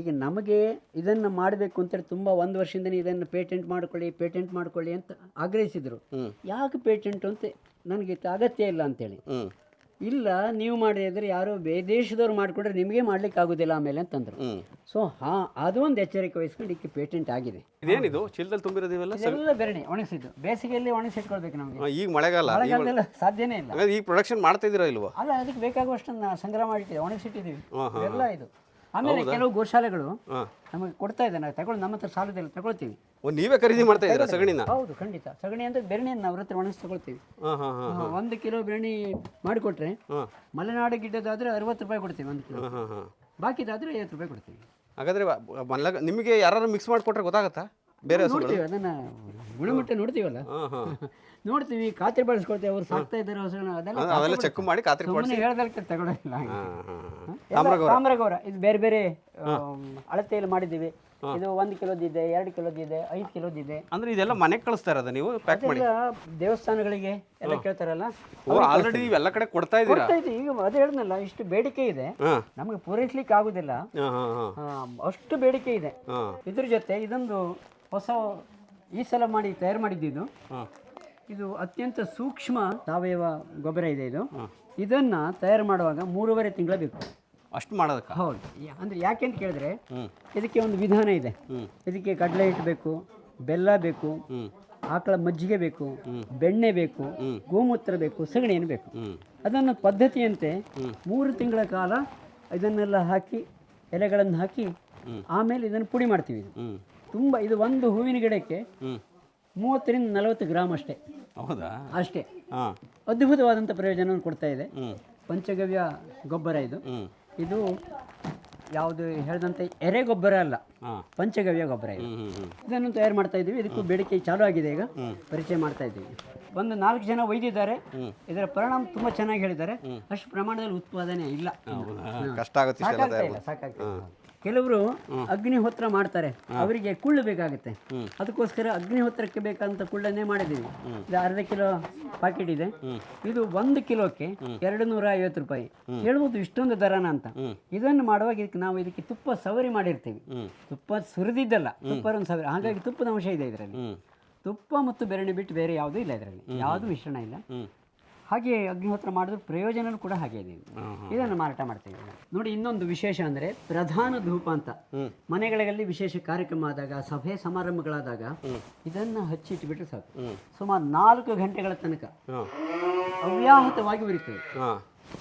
ಈಗ ನಮಗೆ ಇದನ್ನು ಮಾಡಬೇಕು ಅಂತೇಳಿ ತುಂಬ ಒಂದು ವರ್ಷದಿಂದ ಇದನ್ನು ಪೇಟೆಂಟ್ ಮಾಡ್ಕೊಳ್ಳಿ ಪೇಟೆಂಟ್ ಮಾಡ್ಕೊಳ್ಳಿ ಅಂತ ಆಗ್ರಹಿಸಿದರು. ಯಾಕೆ ಪೇಟೆಂಟ್ ಅಂತ ನನಗೆ ಅಗತ್ಯ ಇಲ್ಲ ಅಂತೇಳಿ ಇಲ್ಲ ನೀವು ಮಾಡಿದ್ರೆ ಯಾರೋ ದೇಶದವ್ರು ಮಾಡಿಕೊಂಡ್ರೆ ನಿಮಗೆ ಮಾಡ್ಲಿಕ್ಕೆ ಆಗೋದಿಲ್ಲ ಆಮೇಲೆ ಅಂತಂದ್ರು. ಸೊ ಹಾ ಅದು ಒಂದು ಎಚ್ಚರಿಕೆ ವಹಿಸ್ಕೊಂಡು ಇದಕ್ಕೆ ಪೇಟೆಂಟ್ ಆಗಿದೆ. ಇದೇನಿದು? ಚೀಲದಲ್ಲಿ ತುಂಬಿರೋದಿವೆಲ್ಲ ಎಲ್ಲ ಬೆರಣಿ ಒಣಗಿಸಿದ್ದು. ಬೇಸಿಗೆಯಲ್ಲಿ ಒಣಗಿಸಿಟ್ಕೊಳ್ಬೇಕು ನಮಗೆ. ಈಗ ಮಳೆಗಾಲ. ಮಳೆಗಾಲದಲ್ಲ ಸಾಧ್ಯನೇ ಇಲ್ಲ. ಈಗ ಪ್ರೊಡಕ್ಷನ್ ಮಾಡ್ತಾ ಇದ್ದೀರಾ ಇಲ್ವಾ? ಅಲ್ಲ ಅದಕ್ಕೆ ಬೇಕಾಗುವಷ್ಟನ್ನು ಸಂಗ್ರಹ ಮಾಡಿಟ್ಟಿದೆ ಒಣಗಿಸಿಟ್ಟಿದ್ದೀವಿ. ಎಲ್ಲ ಇದು. ಆಮೇಲೆ ಕೆಲವು ಗೋಶಾಲೆಗಳು ನಮಗೆ ಕೊಡ್ತಾ ಇದೆ ನಾವು ತಗೊಳ್ಳಿ ನಮ್ಮ ಹತ್ರ ಸಾಲದಲ್ಲಿ ತಗೊಳ್ತೀವಿ. ನೀವೇ ಖರೀದಿ ಮಾಡ್ತಾ ಇದ್ದೀರಾ ಸಗಣಿನ? ಹೌದು ಖಂಡಿತ. ಸಗಣಿ ಅಂತ ಬೆರಣಿಯನ್ನು ನಾವು ಹತ್ರ ಒಣಗಿಸಿ ತಗೊಳ್ತೀವಿ ಹಾಂ ಹಾಂ ಹಾಂ ಹಾ, ಒಂದು ಕಿಲೋ ಬೆರಣಿ ಮಾಡಿಕೊಟ್ರೆ ಹಾಂ. ಮಲೆನಾಡು ಗಿಡ್ಡದಾದ್ರೆ ಅರವತ್ತು ರೂಪಾಯಿ ಕೊಡ್ತೀವಿ ಒಂದು ಕಿಲೋ. ಹಾಂ ಹಾಂ ಹಾಂ. ಬಾಕಿದಾದ್ರೆ ಐವತ್ತು ರೂಪಾಯಿ ಕೊಡ್ತೀವಿ. ಹಾಗಾದ್ರೆ ಮಲ್ಲ ನಿಮಗೆ ಯಾರು ಮಿಕ್ಸ್ ಮಾಡಿಕೊಟ್ರೆ ಗೊತ್ತಾಗತ್ತಾ? ಬೇರೆ ಹಸುಗಳು ನೋಡ್ತೀವಿ ಅದನ್ನ ಗುಣಮಟ್ಟ ನೋಡ್ತೀವಲ್ಲ? ಹಾಂ ಹಾಂ. ನೋಡ್ತೀವಿ ಖಾತ್ರಿ ಪಡಿಸ್ಕೊಳ್ತೇವೆ ಅವ್ರು ಸಾಕ್ತಾ ಇದ್ದಾರೆ ಹಸುಗಳನ್ನ ಅದೆಲ್ಲ ಅವೆಲ್ಲ ಚೆಕ್ ಮಾಡಿ ಖಾತ್ರಿ ಸುಮ್ಮನೆ ಹೇಳ್ದಕ್ಕೆ ತಗೊಳ್ಳೋದಿಲ್ಲ ತಾಮ್ರಗೌರ. ಇದು ಬೇರೆ ಬೇರೆ ಅಳತೆಯಲ್ಲಿ ಮಾಡಿದ್ದೀವಿ. ಇದು ಒಂದು ಕಿಲೋದಿದೆ ಎರಡು ಕಿಲೋದಿದೆ ಐದು ಕಿಲೋದಿದೆ. ಅಂದ್ರೆ ಇದೆಲ್ಲ ಮನೆಗೆ ಕಳಿಸ್ತಾ ಇರೋದ ನೀವು? ಪ್ಯಾಕ್ ಮಾಡಿ. ದೇವಸ್ಥಾನಗಳಿಗೆ ಎಲ್ಲ ಕೇಳ್ತಾರಲ್ಲ ಆಲ್ರೆಡಿ ನೀವು ಎಲ್ಲ ಕಡೆ ಕೊಡ್ತಾ ಇದ್ದೀರಾ ಈಗ ಅದೇ ಹೇಳಿದ್ನಲ್ಲ ಇಷ್ಟು ಬೇಡಿಕೆ ಇದೆ. ನಮ್ಗೆ ಪೂರೈಸ್ಲಿಕ್ಕೆ ಆಗುದಿಲ್ಲ. ಅಷ್ಟು ಬೇಡಿಕೆ ಇದೆ. ಇದ್ರ ಜೊತೆ ಇದೊಂದು ಹೊಸ ಈ ಸಲ ಮಾಡಿ ತಯಾರು ಮಾಡಿದ್ದು ಇದು ಅತ್ಯಂತ ಸೂಕ್ಷ್ಮ ಸಾವಯವ ಗೊಬ್ಬರ ಇದೆ ಇದು. ಇದನ್ನ ತಯಾರು ಮಾಡುವಾಗ ಮೂರುವರೆ ತಿಂಗಳ ಬೇಕು. ಅಷ್ಟು ಮಾಡೋದಕ್ಕೆ? ಹೌದು. ಅಂದ್ರೆ ಯಾಕೆ ಅಂತ ಕೇಳಿದ್ರೆ ಇದಕ್ಕೆ ಒಂದು ವಿಧಾನ ಇದೆ. ಇದಕ್ಕೆ ಕಡಲೆ ಹಿಟ್ಟು ಬೇಕು ಬೆಲ್ಲ ಬೇಕು ಆಕಳ ಮಜ್ಜಿಗೆ ಬೇಕು ಬೆಣ್ಣೆ ಬೇಕು ಗೋಮೂತ್ರ ಬೇಕು ಸಗಣಿಯನ್ನು ಬೇಕು. ಅದನ್ನು ಪದ್ಧತಿಯಂತೆ ಮೂರು ತಿಂಗಳ ಕಾಲ ಇದನ್ನೆಲ್ಲ ಹಾಕಿ ಎಲೆಗಳನ್ನು ಹಾಕಿ ಆಮೇಲೆ ಇದನ್ನು ಪುಡಿ ಮಾಡ್ತೀವಿ ತುಂಬ ಇದು ಒಂದು ಹೂವಿನ ಗಿಡಕ್ಕೆ ಮೂವತ್ತರಿಂದ ನಲವತ್ತು ಗ್ರಾಮ್ ಅಷ್ಟೇ. ಹೌದಾ? ಅಷ್ಟೇ. ಹಾಂ. ಅದ್ಭುತವಾದಂಥ ಪ್ರಯೋಜನವನ್ನು ಕೊಡ್ತಾ ಇದೆ. ಪಂಚಗವ್ಯ ಗೊಬ್ಬರ ಇದು. ಇದು ಯಾವುದು ಹೇಳಿದಂತೆ ಎರೆ ಗೊಬ್ಬರ ಅಲ್ಲ. ಪಂಚಗವ್ಯ ಗೊಬ್ಬರ ಇದು. ಇದನ್ನು ತಯಾರು ಮಾಡ್ತಾ ಇದ್ದೀವಿ. ಇದಕ್ಕೂ ಬೇಡಿಕೆ ಚಾಲೂ ಆಗಿದೆ ಈಗ. ಪರಿಚಯ ಮಾಡ್ತಾ ಇದ್ದೀವಿ. ಒಂದು ನಾಲ್ಕು ಜನ ಒಯ್ದಿದ್ದಾರೆ. ಇದರ ಪರಿಣಾಮ ತುಂಬಾ ಚೆನ್ನಾಗಿ ಹೇಳಿದ್ದಾರೆ. ಅಷ್ಟು ಪ್ರಮಾಣದಲ್ಲಿ ಉತ್ಪಾದನೆ ಇಲ್ಲ. ಕಷ್ಟ ಆಗುತ್ತೆ ಇಷ್ಟೆಲ್ಲ ಸಾಕಾಗ್ತಾ ಇಲ್ಲ ಸಾಕಾಗ್ತಾ ಇಲ್ಲ. ಕೆಲವರು ಅಗ್ನಿಹೋತ್ರ ಮಾಡ್ತಾರೆ. ಅವರಿಗೆ ಕುಳ್ಳು ಬೇಕಾಗುತ್ತೆ. ಅದಕ್ಕೋಸ್ಕರ ಅಗ್ನಿಹೋತ್ರಕ್ಕೆ ಬೇಕಂತ ಕುಳ್ಳನ್ನೇ ಮಾಡಿದ್ದೀವಿ. ಇದು ಅರ್ಧ ಕಿಲೋ ಪಾಕೆಟ್ ಇದೆ. ಇದು ಒಂದು ಕಿಲೋಕ್ಕೆ ಎರಡು ನೂರ ಐವತ್ತು ರೂಪಾಯಿ ಹೇಳ್ಬೋದು ಇಷ್ಟೊಂದು ದರನ ಅಂತ. ಇದನ್ನು ಮಾಡುವಾಗ ಇದಕ್ಕೆ ನಾವು ಇದಕ್ಕೆ ತುಪ್ಪ ಸವರಿ ಮಾಡಿರ್ತೀವಿ. ತುಪ್ಪ ಸುರಿದಿದ್ದಲ್ಲ ತುಪ್ಪ ಒಂದು ಸವರಿ. ಹಾಗಾಗಿ ತುಪ್ಪದ ಅಂಶ ಇದೆ ಇದರಲ್ಲಿ. ತುಪ್ಪ ಮತ್ತು ಬೆರಣೆ ಬಿಟ್ಟು ಬೇರೆ ಯಾವುದೂ ಇಲ್ಲ ಇದರಲ್ಲಿ. ಯಾವುದು ಮಿಶ್ರಣ ಇಲ್ಲ. ಹಾಗೆ ಅಗ್ನಿಹೋತ್ರ ಮಾಡಿದ್ರೆ ಪ್ರಯೋಜನ ಕೂಡ ಹಾಗೆ ಇದೆ. ಇದನ್ನು ಮಾರಾಟ ಮಾಡ್ತೇವೆ ನೋಡಿ ಇನ್ನೊಂದು ವಿಶೇಷ ಅಂದರೆ ಪ್ರಧಾನ ಧೂಪ ಅಂತ. ಮನೆಗಳಲ್ಲಿ ವಿಶೇಷ ಕಾರ್ಯಕ್ರಮ ಆದಾಗ ಸಭೆ ಸಮಾರಂಭಗಳಾದಾಗ ಇದನ್ನು ಹಚ್ಚಿಟ್ಬಿಟ್ರೆ ಸಾಕು. ಸುಮಾರು ನಾಲ್ಕು ಗಂಟೆಗಳ ತನಕ ಅವ್ಯಾಹತವಾಗಿ ಉರಿತದೆ.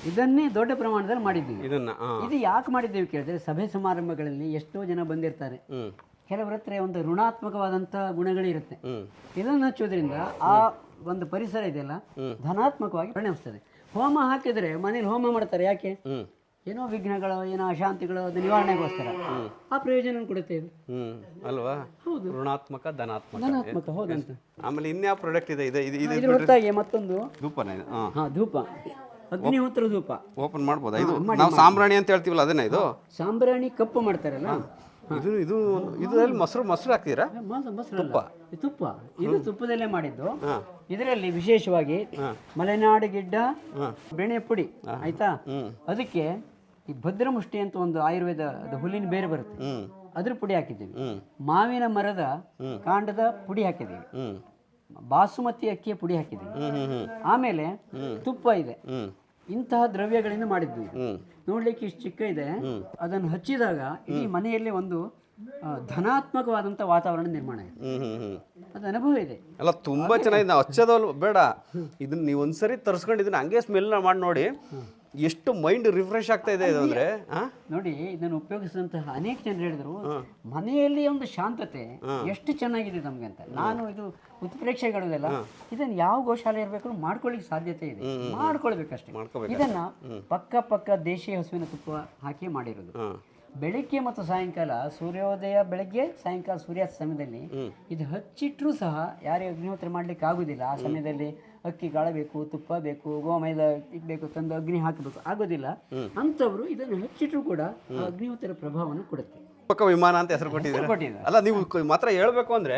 ಇದನ್ನೇ ದೊಡ್ಡ ಪ್ರಮಾಣದಲ್ಲಿ ಮಾಡಿದ್ದೀವಿ. ಇದನ್ನ ಇದು ಯಾಕೆ ಮಾಡಿದ್ದೇವೆ ಕೇಳಿದ್ರೆ ಸಭೆ ಸಮಾರಂಭಗಳಲ್ಲಿ ಎಷ್ಟೋ ಜನ ಬಂದಿರ್ತಾರೆ. ಕೆಲವರ ಹತ್ರ ಒಂದು ಋಣಾತ್ಮಕವಾದಂಥ ಗುಣಗಳಿರುತ್ತೆ. ಇದನ್ನು ಹಚ್ಚೋದ್ರಿಂದ ಆ ಒಂದು ಪರಿಸರ ಇದೆಯಲ್ಲ ಧನಾತ್ಮಕವಾಗಿ ಪರಿಣಮಿಸ್ತದೆ. ಹೋಮ ಹಾಕಿದ್ರೆ ಮನೇಲಿ ಹೋಮ ಮಾಡ್ತಾರೆ ಯಾಕೆ? ಏನೋ ವಿಘ್ನಗಳು ಏನೋ ಅಶಾಂತಿಗಳು ಅದು ನಿವಾರಣೆಗೋಸ್ಕರ. ಆ ಪ್ರಯೋಜನ ಕೊಡುತ್ತೆ ಇದು. ಅಲ್ವಾ? ಅಲ್ವಾ ಋಣಾತ್ಮಕ ಧನಾತ್ಮಕ. ಧನಾತ್ಮಕ ಹೌದಂತ ಆಮೇಲೆ ಇನ್ಯಾವ ಪ್ರಾಡಕ್ಟ್ ಇದೆ? ಇದೆ ಇದು ಇದು ಹೊರತಾಗಿ ಮತ್ತೊಂದು. ಧೂಪನ ಇದು ಹಾಂ. ಹಾ ಧೂಪ. ಅಗ್ನಿಹೋತ್ರ ಧೂಪ. ಓಪನ್ ಮಾಡ್ಬೋದಾ? ಇದು ನಾವು ಸಾಂಬ್ರಾಣಿ ಅಂತ ಹೇಳ್ತೀವಲ್ಲ ಅದನ್ನ ಇದು? ಸಾಂಬ್ರಾಣಿ ಕಪ್ಪು ಮಾಡ್ತಾರಲ್ಲ? ಇದು ಇದು ಇದರಲ್ಲಿ ಮೊಸರು ಮೊಸರು ಹಾಕ್ತೀರಾ ತುಪ್ಪ. ತುಪ್ಪ. ಇದು ತುಪ್ಪದಲ್ಲೇ ಮಾಡಿದ್ದು. ಇದರಲ್ಲಿ ವಿಶೇಷವಾಗಿ ಮಲೆನಾಡು ಗಿಡ್ಡ ಬೆಣೆ ಪುಡಿ ಆಯ್ತಾ? ಅದಕ್ಕೆ ಈ ಭದ್ರಮುಷ್ಟಿ ಅಂತ ಒಂದು ಆಯುರ್ವೇದ ಅದು ಹುಲ್ಲಿನ ಬೇರೆ ಬರುತ್ತೆ. ಅದ್ರ ಪುಡಿ ಹಾಕಿದ್ದೀವಿ. ಮಾವಿನ ಮರದ ಕಾಂಡದ ಪುಡಿ ಹಾಕಿದ್ದೀವಿ. ಬಾಸುಮತಿ ಅಕ್ಕಿಯ ಪುಡಿ ಹಾಕಿದ್ದೀವಿ. ಆಮೇಲೆ ತುಪ್ಪ ಇದೆ. ಇಂತಹ ದ್ರವ್ಯಗಳಿಂದ ಮಾಡಿದ್ವಿ ನೋಡ್ಲಿಕ್ಕೆ ಇಷ್ಟು ಚಿಕ್ಕ ಇದೆ. ಅದನ್ನು ಹಚ್ಚಿದಾಗ ಈ ಮನೆಯಲ್ಲಿ ಒಂದು ಧನಾತ್ಮಕವಾದಂತ ವಾತಾವರಣ ನಿರ್ಮಾಣ ಆಯ್ತು. ಅದ ಅನುಭವ ಇದೆ. ಅಲ್ಲ ತುಂಬಾ ಚೆನ್ನಾಗಿದೆ. ನಾವು ಹಚ್ಚೋದಲ್ಲ ಬೇಡ. ಇದನ್ನ ನೀವು ಒಂದ್ಸರಿ ತರಿಸ್ಕೊಂಡು ಇದನ್ನ ಹಂಗೆ ಸ್ಮೆಲ್ ಮಾಡಿ ನೋಡಿ. ಎಷ್ಟು ಮೈಂಡ್ ರಿಫ್ರೆಶ್ ಆಗ್ತಾ ಇದೆ ಇದು ಅಂದರೆ ನೋಡಿ ಇದನ್ನು ಉಪಯೋಗಿಸಿದಂತಹ ಅನೇಕ ಜನರು ಹೇಳಿದ್ರು ಮನೆಯಲ್ಲಿ ಒಂದು ಶಾಂತತೆ ಎಷ್ಟು ಚೆನ್ನಾಗಿದೆ ನಮ್ಗೆ ಅಂತ. ನಾನು ಇದು ಉತ್ಪ್ರೇಕ್ಷೆಗಳಿದೆಲ್ಲ ಇದನ್ನು ಯಾವ ಗೋಶಾಲೆ ಇರಬೇಕು ಮಾಡ್ಕೊಳ್ಳಿಕ್ಕೆ ಸಾಧ್ಯತೆ ಇದೆ. ಮಾಡ್ಕೊಳ್ಬೇಕಷ್ಟೇ. ಇದನ್ನ ಪಕ್ಕ ಪಕ್ಕ ದೇಶೀಯ ಹಸುವಿನ ತುಪ್ಪ ಹಾಕಿ ಮಾಡಿರೋದು. ಬೆಳಿಗ್ಗೆ ಮತ್ತು ಸಾಯಂಕಾಲ ಸೂರ್ಯೋದಯ ಬೆಳಗ್ಗೆ ಸಾಯಂಕಾಲ ಸೂರ್ಯಾಸ್ತ ಸಮಯದಲ್ಲಿ ಇದು ಹಚ್ಚಿಟ್ಟರೂ ಸಹ ಯಾರೇ ಅಗ್ನಿಹೋತ್ರ ಮಾಡ್ಲಿಕ್ಕೆ ಆಗುದಿಲ್ಲ. ಆ ಸಮಯದಲ್ಲಿ ಅಕ್ಕಿ ಕಾಳ ಬೇಕು ತುಪ್ಪ ಬೇಕು ಗೋಮೈದ ಬೇಕು ತಂದು ಅಗ್ನಿ ಹಾಕಬೇಕು. ಆಗೋದಿಲ್ಲ. ಅಂಥವ್ರು ಇದನ್ನು ಹಚ್ಚಿಟ್ಟರು ಕೂಡ ಅಗ್ನಿಹೋತ್ರ ಪ್ರಭಾವವನ್ನು ಕೊಡುತ್ತೆ. ಪಕ್ಕ ವಿಮಾನ ಅಂತ ಹೆಸರು ಕೊಟ್ಟಿದ್ದೀರಿ? ಕೊಟ್ಟಿದ್ದಾರೆ. ಅಲ್ಲ ನೀವು ಮಾತ್ರ ಹೇಳಬೇಕು ಅಂದ್ರೆ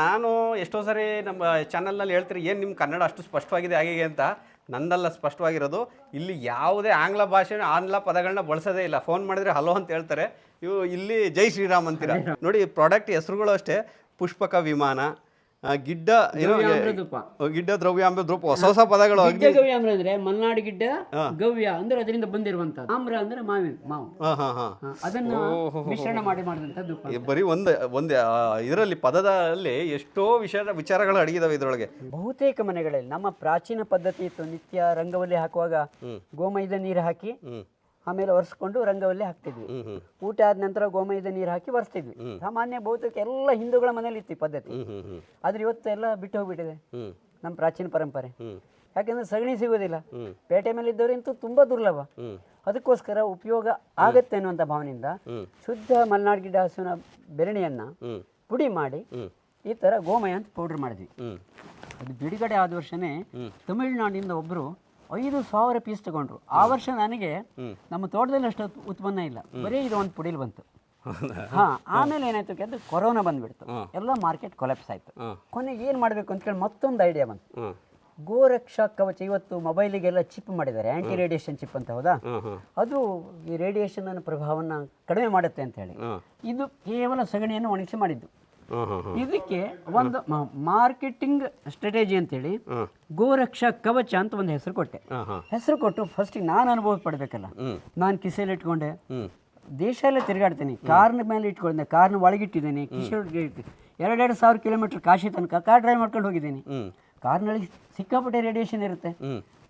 ನಾನು ಎಷ್ಟೋ ಸರಿ ನಮ್ಮ ಚಾನಲ್ನಲ್ಲಿ ಹೇಳ್ತೀರಿ ಏನು ನಿಮ್ಮ ಕನ್ನಡ ಅಷ್ಟು ಸ್ಪಷ್ಟವಾಗಿದೆ ಹಾಗೆ ಅಂತ. ನಂದಲ್ಲ ಸ್ಪಷ್ಟವಾಗಿರೋದು ಇಲ್ಲಿ ಯಾವುದೇ ಆಂಗ್ಲ ಭಾಷೆ ಆಂಗ್ಲ ಪದಗಳನ್ನ ಬಳಸೋದೇ ಇಲ್ಲ. ಫೋನ್ ಮಾಡಿದ್ರೆ ಹಲೋ ಅಂತ ಹೇಳ್ತಾರೆ. ಇವು ಇಲ್ಲಿ ಜೈ ಶ್ರೀರಾಮ್ ಅಂತೀರ. ನೋಡಿ ಪ್ರಾಡಕ್ಟ್ ಹೆಸರುಗಳು ಅಷ್ಟೇ. ಪುಷ್ಪಕ ವಿಮಾನ ಗಿಡ್ಡ ಏನೋ ದ್ರವ್ಯಾಂಬ್ರದೂಪ. ಗಿಡ್ಡ ದ್ರೂಪ ಹೊಸ ಹೊಸ ಪದಗಳು ಗಿಡ್ಡ ಗವ್ಯ ಆಮ್ರ ಅಂದ್ರೆ ಮಲ್ನಾಡು ಗಿಡ್ಡ ಗವ್ಯ ಅಂದ್ರೆ ಅದರಿಂದ ಬಂದಿರುವಂತ ಆಮ್ರ ಅಂದ್ರೆ ಮಾವಿನ ಮಾವು. ಹಾ ಹಾಂ ಹಾಂ. ಹ, ಅದನ್ನ ಮಿಶ್ರಣ ಮಾಡಿ ಮಾಡಿದಂತ ಈ ಬರೀ ಒಂದ್ ಒಂದ್ ಇದರಲ್ಲಿ ಪದದಲ್ಲಿ ಎಷ್ಟೋ ವಿಷಯ ವಿಚಾರಗಳು ಅಡಗಿದಾವೆ ಇದ್ರೊಳಗೆ. ಬಹುತೇಕ ಮನೆಗಳಲ್ಲಿ ನಮ್ಮ ಪ್ರಾಚೀನ ಪದ್ಧತಿ ಇತ್ತು ನಿತ್ಯ ರಂಗವಲ್ಲಿ ಹಾಕುವಾಗ ಗೋಮಯದ ನೀರು ಹಾಕಿ ಆಮೇಲೆ ಒರೆಸ್ಕೊಂಡು ರಂಗವಲ್ಲಿ ಹಾಕ್ತಿದ್ವಿ. ಊಟ ಆದ ನಂತರ ಗೋಮಯದ ನೀರು ಹಾಕಿ ಒರೆಸ್ತಿದ್ವಿ. ಸಾಮಾನ್ಯ ಬಹುತೇಕ ಎಲ್ಲ ಹಿಂದೂಗಳ ಮನೇಲಿ ಇತ್ತು ಈ ಪದ್ಧತಿ. ಆದ್ರೆ ಇವತ್ತು ಎಲ್ಲ ಬಿಟ್ಟು ಹೋಗ್ಬಿಟ್ಟಿದೆ. ನಮ್ಮ ಪ್ರಾಚೀನ ಪರಂಪರೆ. ಯಾಕಂದ್ರೆ ಸಗಣಿ ಸಿಗೋದಿಲ್ಲ. ಪೇಟೆ ಮೇಲೆ ಇದ್ದವರಿಂತೂ ತುಂಬಾ ದುರ್ಲಭ. ಅದಕ್ಕೋಸ್ಕರ ಉಪಯೋಗ ಆಗತ್ತೆ ಅನ್ನುವಂಥ ಭಾವನೆಯಿಂದ ಶುದ್ಧ ಮಲ್ನಾಡ್ ಗಿಡ ಹಸುವಿನ ಬೆರಣಿಯನ್ನ ಪುಡಿ ಮಾಡಿ ಈ ತರ ಗೋಮಯ ಅಂತ ಪೌಡರ್ ಮಾಡಿದ್ವಿ. ಅದು ಬಿಡುಗಡೆ ಆದ ವರ್ಷನೇ ತಮಿಳುನಾಡಿನಿಂದ ಒಬ್ಬರು ಐದು ಸಾವಿರ ಪೀಸ್ ತಗೊಂಡ್ರು. ಆ ವರ್ಷ ನನಗೆ ನಮ್ಮ ತೋಟದಲ್ಲಿ ಅಷ್ಟು ಉತ್ಪನ್ನ ಇಲ್ಲ. ಬರೀ ಇದು ಒಂದು ಪುಡಿಲಿ ಬಂತು. ಹಾ ಆಮೇಲೆ ಏನಾಯ್ತು ಅಂದ್ರೆ ಕೊರೋನಾ ಬಂದ್ಬಿಡ್ತು. ಎಲ್ಲ ಮಾರ್ಕೆಟ್ ಕೊಲೆಪ್ಸ್ ಆಯ್ತು. ಕೊನೆಗೆ ಏನು ಮಾಡಬೇಕು ಅಂತ ಕೇಳಿ ಮತ್ತೊಂದು ಐಡಿಯಾ ಬಂತು. ಗೋರಕ್ಷಾ ಕವಚ ಇವತ್ತು ಮೊಬೈಲಿಗೆಲ್ಲ ಚಿಪ್ ಮಾಡಿದ್ದಾರೆ. ಆಂಟಿ ರೇಡಿಯೇಷನ್ ಚಿಪ್ ಅಂತ ಹೌದಾ? ಅದು ಈ ರೇಡಿಯೇಷನ್ ಪ್ರಭಾವವನ್ನು ಕಡಿಮೆ ಮಾಡುತ್ತೆ ಅಂತ ಹೇಳಿ. ಇದು ಕೇವಲ ಸಗಣಿಯನ್ನು ಒಣಗಿಸಿ ಮಾಡಿದ್ದು. ಇದಕ್ಕೆ ಒಂದು ಮಾರ್ಕೆಟಿಂಗ್ ಸ್ಟ್ರಾಟಜಿ ಅಂತೇಳಿ ಗೋರಕ್ಷಾ ಕವಚ ಅಂತ ಒಂದು ಹೆಸರು ಕೊಟ್ಟೆ. ಹೆಸರು ಕೊಟ್ಟು ಫಸ್ಟಿಗೆ ನಾನು ಅನುಭವ ಪಡಬೇಕಲ್ಲ. ನಾನು ಕಿಸೆಯಲ್ಲಿ ಇಟ್ಕೊಂಡೆ. ದೇಶ ಎಲ್ಲ ತಿರುಗಾಡ್ತೀನಿ. ಕಾರ್ನ ಮೇಲೆ ಇಟ್ಕೊಂಡೆ ಕಾರ್ನ ಒಳಗಿಟ್ಟಿದ್ದೀನಿ. ಕಿಶೆ ಎರಡೆರಡು ಸಾವಿರ ಕಿಲೋಮೀಟರ್ ಕಾಶಿ ತನಕ ಕಾರ್ ಡ್ರೈವ್ ಮಾಡ್ಕೊಂಡು ಹೋಗಿದ್ದೀನಿ. ಕಾರ್ನಲ್ಲಿ ಸಿಕ್ಕಾಪಟ್ಟೆ ರೇಡಿಯೇಷನ್ ಇರುತ್ತೆ.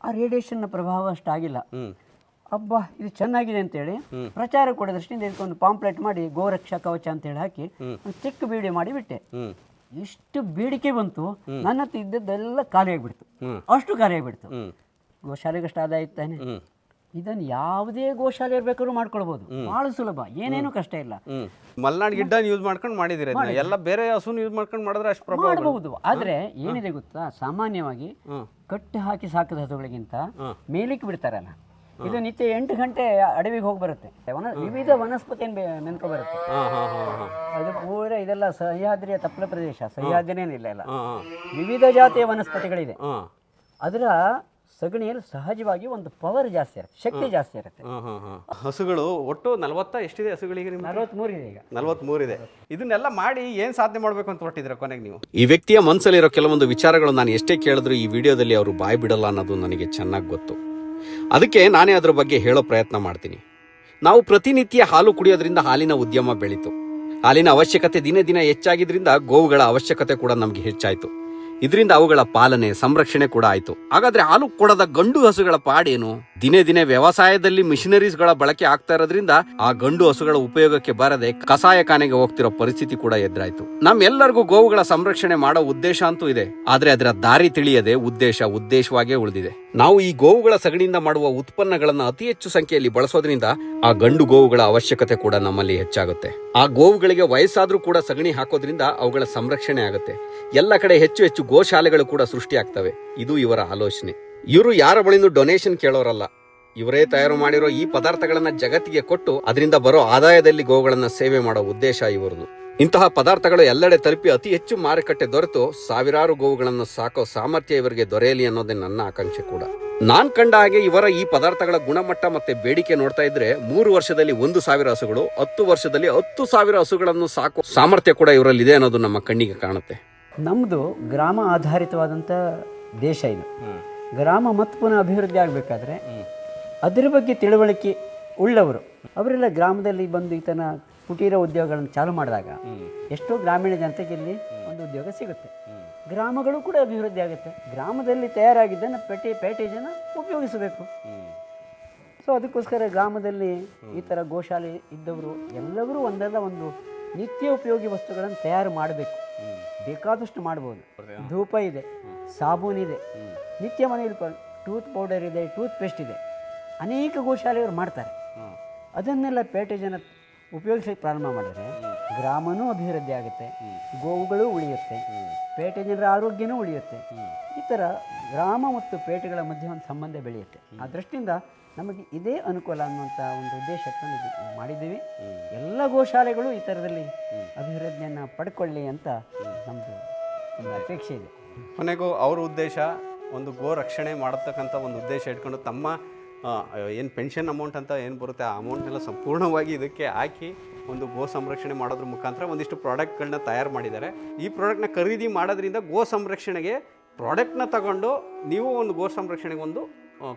ಆ ರೇಡಿಯೇಷನ್ನ ಪ್ರಭಾವ ಅಷ್ಟಾಗಿಲ್ಲ ಅಬ್ಬಾ ಇದು ಚೆನ್ನಾಗಿದೆ ಅಂತೇಳಿ ಪ್ರಚಾರ ಕೊಡೋ ದೃಷ್ಟಿಯಿಂದ ಇದಕ್ಕೊಂದು ಪಾಂಪ್ಲೆಟ್ ಮಾಡಿ ಗೋರಕ್ಷಾ ಕವಚ ಅಂತೇಳಿ ಹಾಕಿ ಒಂದು ಚಿಕ್ಕ ಬೀಡಿ ಮಾಡಿ ಬಿಟ್ಟೆ. ಇಷ್ಟು ಬೇಡಿಕೆ ಬಂತು ನನ್ನ ಹತ್ರ ಇದ್ದದ್ದೆಲ್ಲ ಖಾಲಿ ಆಗಿಬಿಡ್ತು. ಅಷ್ಟು ಖಾಲಿ ಆಗಿಬಿಡ್ತು. ಗೋಶಾಲೆಗಷ್ಟು ಆದಾಯ ಇತ್ತಾನೆ ಇದನ್ನು ಯಾವುದೇ ಗೋಶಾಲೆ ಇರ್ಬೇಕಾದ್ರೂ ಮಾಡ್ಕೊಳ್ಬಹುದು ಬಹಳ ಸುಲಭ ಏನೇನು ಕಷ್ಟ ಇಲ್ಲ. ಮಲ್ನಾಡ್ ಗಿಡ್ಡನ ಯೂಸ್ ಮಾಡ್ಕೊಂಡು ಮಾಡಿದಿರ ಎಲ್ಲ ಬೇರೆ ಹಸುನ ಯೂಸ್ ಮಾಡ್ಕೊಂಡು ಮಾಡಿದ್ರೆ ಅಷ್ಟು ಪ್ರಾಬ್ಲಮ್ ಮಾಡಬಹುದು. ಆದ್ರೆ ಏನಿದೆ ಗೊತ್ತಾ? ಸಾಮಾನ್ಯವಾಗಿ. ಕಟ್ಟಿ ಹಾಕಿ ಸಾಕಿದ ಹಸುಗಳಿಗಿಂತ. ಮೇಲಿಕ್ಕೆ ಬಿಡ್ತಾರಲ್ಲ. ಇದು ನಿತ್ಯ ಎಂಟು ಗಂಟೆ ಅಡವಿಗೆ ಹೋಗಿ ಬರುತ್ತೆ. ವನ ವಿವಿಧ ವನಸ್ಪತಿಯನ್ನು ಮೆನ್ಕೊ ಬರುತ್ತೆ. ಹಾಂ ಹಾಂ ಹಾಂ ಹಾಂ. ಅದು ಪೂರ ಇದೆಲ್ಲ ಸಹ್ಯಾದ್ರಿಯ ತಪ್ಪಲ ಪ್ರದೇಶ. ಸಹ್ಯಾದ್ರಿನೇನಿಲ್ಲ ಇಲ್ಲ ಇಲ್ಲ ಹಾಂ ವಿವಿಧ ಜಾತಿಯ ವನಸ್ಪತಿಗಳಿದೆ. ಹಾಂ. ಅದರ ಸಗಣಿಯಲ್ಲಿ ಸಹಜವಾಗಿ ಒಂದು ಪವರ್ ಜಾಸ್ತಿ ಇರುತ್ತೆ. ಶಕ್ತಿ ಜಾಸ್ತಿ ಇರುತ್ತೆ. ಹಾಂ ಹಾಂ ಹಾಂ. ಹಸುಗಳು ಒಟ್ಟು ನಲವತ್ತ ಎಷ್ಟಿದೆ ಹಸುಗಳಿಗೆ ನಿಮ್ಮ ನಲವತ್ಮೂರು ಇದೆ ಈಗ. ನಲವತ್ಮೂರಿದೆ ಇದನ್ನೆಲ್ಲ ಮಾಡಿ ಏನು ಸಾಧನೆ ಮಾಡಬೇಕು ಅಂತ ಹೊರಟಿದ್ರೆ ಕೊನೆಗೆ ನೀವು? ಈ ವ್ಯಕ್ತಿಯ ಮನಸ್ಸಲ್ಲಿರೋ ಕೆಲವೊಂದು ವಿಚಾರಗಳು ನಾನು ಎಷ್ಟೇ ಕೇಳಿದ್ರು ಈ ವಿಡಿಯೋದಲ್ಲಿ ಅವರು ಬಾಯಿ ಬಿಡಲ್ಲ ಅನ್ನೋದು ನನಗೆ ಚೆನ್ನಾಗಿ ಗೊತ್ತು. ಅದಕ್ಕೆ ನಾನೇ ಅದರ ಬಗ್ಗೆ ಹೇಳೋ ಪ್ರಯತ್ನ ಮಾಡ್ತೀನಿ. ನಾವು ಪ್ರತಿನಿತ್ಯ ಹಾಲು ಕುಡಿಯೋದ್ರಿಂದ ಹಾಲಿನ ಉದ್ಯಮ ಬೆಳೀತು. ಹಾಲಿನ ಅವಶ್ಯಕತೆ ದಿನೇ ದಿನ ಹೆಚ್ಚಾಗಿದ್ದರಿಂದ ಗೋವುಗಳ ಅವಶ್ಯಕತೆ ಕೂಡ ನಮಗೆ ಹೆಚ್ಚಾಯಿತು. ಇದರಿಂದ ಅವುಗಳ ಪಾಲನೆ, ಸಂರಕ್ಷಣೆ ಕೂಡ ಆಯಿತು. ಹಾಗಾದರೆ ಹಾಲು ಕೊಡದ ಗಂಡು ಹಸುಗಳ ಪಾಡೇನು? ದಿನೇ ದಿನೇ ವ್ಯವಸಾಯದಲ್ಲಿ ಮಿಷನರೀಸ್ಗಳ ಬಳಕೆ ಆಗ್ತಾ ಇರೋದ್ರಿಂದ ಆ ಗಂಡು ಹಸುಗಳ ಉಪಯೋಗಕ್ಕೆ ಬಾರದೆ ಕಸಾಯಖಾನೆಗೆ ಹೋಗ್ತಿರೋ ಪರಿಸ್ಥಿತಿ ಕೂಡ ಎದುರಾಯ್ತು. ನಮ್ಮೆಲ್ಲರಿಗೂ ಗೋವುಗಳ ಸಂರಕ್ಷಣೆ ಮಾಡೋ ಉದ್ದೇಶ ಅಂತೂ ಇದೆ. ಆದ್ರೆ ಅದರ ದಾರಿ ತಿಳಿಯದೆ ಉದ್ದೇಶ ಉದ್ದೇಶವಾಗೇ ಉಳಿದಿದೆ. ನಾವು ಈ ಗೋವುಗಳ ಸಗಣಿಯಿಂದ ಮಾಡುವ ಉತ್ಪನ್ನಗಳನ್ನು ಅತಿ ಹೆಚ್ಚು ಸಂಖ್ಯೆಯಲ್ಲಿ ಬಳಸೋದ್ರಿಂದ ಆ ಗಂಡು ಗೋವುಗಳ ಅವಶ್ಯಕತೆ ಕೂಡ ನಮ್ಮಲ್ಲಿ ಹೆಚ್ಚಾಗುತ್ತೆ. ಆ ಗೋವುಗಳಿಗೆ ವಯಸ್ಸಾದ್ರೂ ಕೂಡ ಸಗಣಿ ಹಾಕೋದ್ರಿಂದ ಅವುಗಳ ಸಂರಕ್ಷಣೆ ಆಗುತ್ತೆ. ಎಲ್ಲ ಕಡೆ ಹೆಚ್ಚು ಹೆಚ್ಚು ಗೋಶಾಲೆಗಳು ಕೂಡ ಸೃಷ್ಟಿಯಾಗ್ತವೆ. ಇದು ಇವರ ಆಲೋಚನೆ. ಇವರು ಯಾರ ಬಳಿನೂ ಡೊನೇಷನ್ ಕೇಳೋರಲ್ಲ. ಇವರೇ ತಯಾರು ಮಾಡಿರೋ ಈ ಪದಾರ್ಥಗಳನ್ನ ಜಗತ್ತಿಗೆ ಕೊಟ್ಟು ಅದರಿಂದ ಬರೋ ಆದಾಯದಲ್ಲಿ ಗೋವುಗಳನ್ನ ಸೇವೆ ಮಾಡೋ ಉದ್ದೇಶ ಇವರದು. ಇಂತಹ ಪದಾರ್ಥಗಳು ಎಲ್ಲೆಡೆ ತಲುಪಿ ಅತಿ ಹೆಚ್ಚು ಮಾರುಕಟ್ಟೆ ದೊರೆತು ಸಾವಿರಾರು ಗೋವುಗಳನ್ನು ಸಾಕೋ ಸಾಮರ್ಥ್ಯ ಇವರಿಗೆ ದೊರೆಯಲಿ ಅನ್ನೋದೇ ನನ್ನ ಆಕಾಂಕ್ಷೆ ಕೂಡ. ನಾನ್ ಕಂಡ ಹಾಗೆ ಇವರ ಈ ಪದಾರ್ಥಗಳ ಗುಣಮಟ್ಟ ಮತ್ತೆ ಬೇಡಿಕೆ ನೋಡ್ತಾ ಇದ್ರೆ ಮೂರು ವರ್ಷದಲ್ಲಿ ಒಂದು ಸಾವಿರ ಹಸುಗಳು ಹತ್ತು ವರ್ಷದಲ್ಲಿ ಹತ್ತು ಸಾವಿರ ಹಸುಗಳನ್ನು ಸಾಕೋ ಸಾಮರ್ಥ್ಯ ಕೂಡ ಇವರಲ್ಲಿ ಇದೆ ಅನ್ನೋದು ನಮ್ಮ ಕಣ್ಣಿಗೆ ಕಾಣುತ್ತೆ. ನಮ್ಮದು ಗ್ರಾಮ ಆಧಾರಿತವಾದಂಥ ದೇಶ ಇದು. ಗ್ರಾಮ ಮತ್ತು ಪುನಃ ಅಭಿವೃದ್ಧಿ ಆಗಬೇಕಾದ್ರೆ ಅದರ ಬಗ್ಗೆ ತಿಳುವಳಿಕೆ ಉಳ್ಳವರು. ಅವರೆಲ್ಲ ಗ್ರಾಮದಲ್ಲಿ ಬಂದು ಈತನ ಕುಟೀರ ಉದ್ಯೋಗಗಳನ್ನು ಚಾಲು ಮಾಡಿದಾಗ ಎಷ್ಟೋ ಗ್ರಾಮೀಣ ಜನತೆಗೆ ಇಲ್ಲಿ ಒಂದು ಉದ್ಯೋಗ ಸಿಗುತ್ತೆ. ಗ್ರಾಮಗಳು ಕೂಡ ಅಭಿವೃದ್ಧಿ ಆಗುತ್ತೆ. ಗ್ರಾಮದಲ್ಲಿ ತಯಾರಾಗಿದ್ದನ್ನು ಪೇಟೆ ಪೇಟೇಜನ್ನು ಉಪಯೋಗಿಸಬೇಕು. ಸೊ ಅದಕ್ಕೋಸ್ಕರ ಗ್ರಾಮದಲ್ಲಿ ಈ ಥರ ಗೋಶಾಲೆ ಇದ್ದವರು ಎಲ್ಲರೂ ಒಂದಲ್ಲ ಒಂದು ನಿತ್ಯ ಉಪಯೋಗಿ ವಸ್ತುಗಳನ್ನು ತಯಾರು ಮಾಡಬೇಕು. ಬೇಕಾದಷ್ಟು ಮಾಡ್ಬೋದು. ಧೂಪ ಇದೆ, ಸಾಬೂನ್ ಇದೆ ನಿತ್ಯ ಮನೆಯಲ್ಲಿ ಟೂತ್ ಪೌಡರ್ ಇದೆ ಟೂತ್ ಪೇಸ್ಟ್ ಇದೆ. ಅನೇಕ ಗೋಶಾಲೆಯವರು ಮಾಡ್ತಾರೆ. ಅದನ್ನೆಲ್ಲ ಪೇಟೆ ಜನ ಉಪಯೋಗಿಸಲಿಕ್ಕೆ ಪ್ರಾರಂಭ ಮಾಡಿದ್ರೆ ಗ್ರಾಮನೂ ಅಭಿವೃದ್ಧಿ ಆಗುತ್ತೆ ಗೋವುಗಳು ಉಳಿಯುತ್ತೆ ಪೇಟೆ ಜನರ ಆರೋಗ್ಯನೂ ಉಳಿಯುತ್ತೆ. ಈ ಥರ ಗ್ರಾಮ ಮತ್ತು ಪೇಟೆಗಳ ಮಧ್ಯೆ ಒಂದು ಸಂಬಂಧ ಬೆಳೆಯುತ್ತೆ. ಆ ದೃಷ್ಟಿಯಿಂದ ನಮಗೆ ಇದೇ ಅನುಕೂಲ ಅನ್ನುವಂಥ ಒಂದು ಇದು ಮಾಡಿದ್ದೀವಿ. ಎಲ್ಲ ಗೋಶಾಲೆಗಳು ಈ ಥರದಲ್ಲಿ ಅಭಿವೃದ್ಧಿಯನ್ನು ಪಡ್ಕೊಳ್ಳಿ ಅಂತ ನಮ್ಮದು ಒಂದು ಅಪೇಕ್ಷೆ ಇದೆ. ಕೊನೆಗೂ ಅವ್ರ ಉದ್ದೇಶ ಒಂದು ಗೋ ರಕ್ಷಣೆ ಮಾಡತಕ್ಕಂಥ ಒಂದು ಉದ್ದೇಶ ಇಟ್ಕೊಂಡು ತಮ್ಮ ಏನು ಪೆನ್ಷನ್ ಅಮೌಂಟ್ ಅಂತ ಏನು ಬರುತ್ತೆ ಆ ಅಮೌಂಟ್ನೆಲ್ಲ ಸಂಪೂರ್ಣವಾಗಿ ಇದಕ್ಕೆ ಹಾಕಿ ಒಂದು ಗೋ ಸಂರಕ್ಷಣೆ ಮಾಡೋದ್ರ ಮುಖಾಂತರ ಒಂದಿಷ್ಟು ಪ್ರಾಡಕ್ಟ್ಗಳನ್ನ ತಯಾರು ಮಾಡಿದ್ದಾರೆ. ಈ ಪ್ರಾಡಕ್ಟ್ನ ಖರೀದಿ ಮಾಡೋದ್ರಿಂದ ಗೋ ಸಂರಕ್ಷಣೆಗೆ ಪ್ರಾಡಕ್ಟ್ನ ತಗೊಂಡು ನೀವು ಒಂದು ಗೋ ಸಂರಕ್ಷಣೆಗೆ ಒಂದು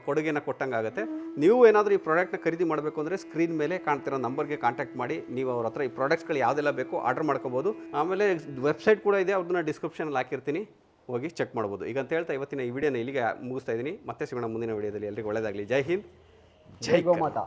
ಕೊಡುಗೆನ ಕೊಟ್ಟಂಗೆ ಆಗುತ್ತೆ. ನೀವು ಏನಾದರೂ ಈ ಪ್ರಾಡಕ್ಟ್ನ ಖರೀದಿ ಮಾಡಬೇಕು ಅಂದರೆ ಸ್ಕ್ರೀನ್ ಮೇಲೆ ಕಾಣ್ತಿರೋ ನಂಬರ್ಗೆ ಕಾಂಟ್ಯಾಕ್ಟ್ ಮಾಡಿ, ನೀವು ಅವ್ರ ಹತ್ರ ಈ ಪ್ರಾಡಕ್ಟ್ಸ್ಗಳು ಯಾವುದೆಲ್ಲ ಬೇಕು ಆರ್ಡರ್ ಮಾಡ್ಕೋಬೋದು. ಆಮೇಲೆ ವೆಬ್ಸೈಟ್ ಕೂಡ ಇದೆ ಅದನ್ನ ಡಿಸ್ಕ್ರಿಪ್ಷನಲ್ಲಿ ಹಾಕಿರ್ತೀನಿ. ಹೋಗಿ ಚೆಕ್ ಮಾಡ್ಬೋದು. ಈಗ ಅಂತ ಹೇಳ್ತಾ ಇವತ್ತಿನ ಈ ವಿಡಿಯೋನ ಇಲ್ಲಿಗೆ ಮುಗಿಸ್ತಾ ಇದ್ದೀನಿ. ಮತ್ತೆ ಸಿಗೋಣ ಮುಂದಿನ ವಿಡಿಯೋದಲ್ಲಿ. ಎಲ್ಲರಿಗೂ ಒಳ್ಳೆಯದಾಗಲಿ. ಜೈ ಹಿಂದ್. ಜೈ ಗೋಮಾತಾ.